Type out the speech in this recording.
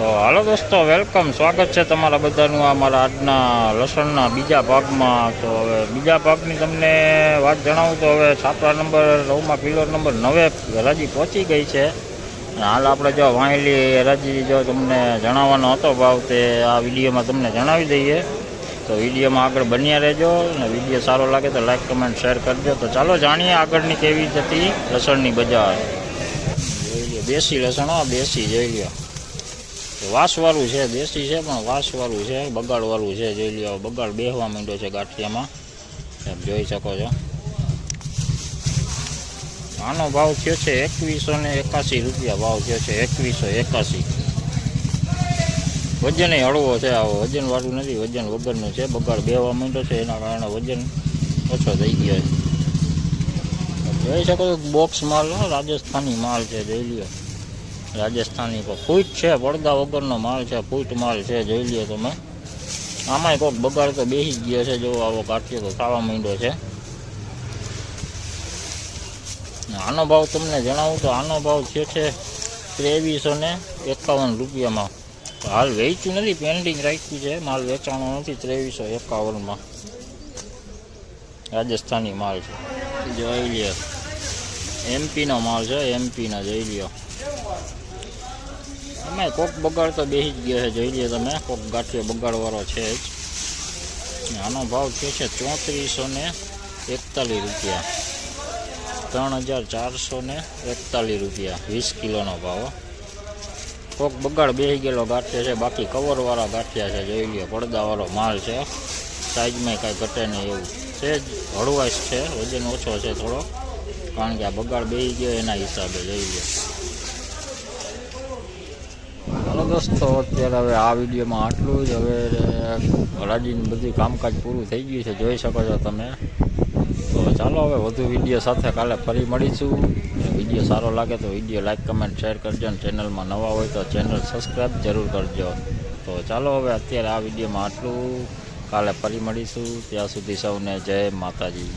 તો હાલો દોસ્તો, વેલકમ. સ્વાગત છે તમારા બધાનું અમારા આજના લસણના બીજા ભાગમાં. તો હવે બીજા ભાગની તમને વાત જણાવું તો હવે છાપરા નંબર, નવમાં પિલર નંબર નવે હરાજી પહોંચી ગઈ છે. હાલ આપણે જો વાંયલી હરાજી જો તમને જણાવવાનો હતો ભાવ, તે આ વિડીયોમાં તમને જણાવી દઈએ. તો વિડીયોમાં આગળ બન્યા રહેજો અને વીડિયો સારો લાગે તો લાઈક, કમેન્ટ, શેર કરજો. તો ચાલો જાણીએ આગળની કેવી હતી લસણની બજાર. જોઈ લો, દેશી લસણ દેશી, જોઈ લ્યો વાસવાળું છે, દેશી છે, પણ વાસવાળું છે, બગાડવાળું છે, જોઈ લ્યો, બગાડ બેહવા માંડ્યો છે ગાંઠિયામાં. એમ જોઈ શકો છો. આનો ભાવ થયો છે એકવીસો ને એકાસી રૂપિયા, ભાવ થયો છે એકવીસો એકાસી વજન હળવો છે આવો વજન વાળું નથી, વજન વગરનું છે, બગાડ બેહવા માંડ્યો છે, એના કારણે વજન ઓછો થઈ ગયો છે. જોઈ શકો છો બોક્સ માલ રાજસ્થાની માલ છે, જોઈ લ્યો. રાજસ્થાની કોઈ ફૂટ છે પડદા વગરનો માલ છે ફૂટ માલ છે, જોઈ લ્યો તમે. આમાંય કોઈક બગાડ તો બેસી જ ગયો છે, જો આવો કાઢ્યો તો ખાવા માંડ્યો છે. આનો ભાવ તમને જણાવું તો આનો ભાવ છે છે ત્રેવીસો ને એકાવન રૂપિયામાં. હાલ વેચ્યું નથી પેન્ડિંગ રાખ્યું છે, માલ વેચાણો નથી, ત્રેવીસો એકાવનમાં. રાજસ્થાની માલ છે. જોઈ લ્યો. એમપીનો માલ છે એમપીનો જોઈ લ્યો. અમે કોક બગાડ તો બેસી જ ગયો છે, જોઈ લ્યો તમે. કોક ગાંઠિયો બગાડવાળો છે જ. આનો ભાવ થયો છે ચોત્રીસો ને એકતાલીસ રૂપિયા. ત્રણ હજાર ચારસો ને એકતાલીસ રૂપિયા, વીસ કિલોનો ભાવ. કોક બગાડ બેસી ગયેલો ગાંઠિયો છે, બાકી કવરવાળા ગાંઠિયા છે, જોઈ લ્યો, પડદાવાળો માલ છે. સાઈઝમાં કાંઈ ઘટે નહીં એવું. છે જ, હળવાશ છે, વજન ઓછો છે થોડો. કારણ કે આ બગાડ બેસી ગયો એના હિસાબે, જોઈ લ્યો. હાલો દોસ્તો અત્યારે હવે આ વિડીયોમાં આટલું જ. હવે હરાજીનું બધું કામકાજ પૂરું થઈ ગયું છે. જોઈ શકો છો તમે. તો ચાલો હવે વધુ વીડિયો સાથે કાલે ફરી મળીશું. વીડિયો સારો લાગે તો વીડિયો લાઈક, કમેન્ટ, શેર કરજો અને ચેનલમાં નવા હોય તો ચેનલ સબસ્ક્રાઈબ જરૂર કરજો. તો ચાલો હવે અત્યારે આ વિડીયોમાં આટલું. કાલે ફરી મળીશું. ત્યાં સુધી સૌને જય માતાજી.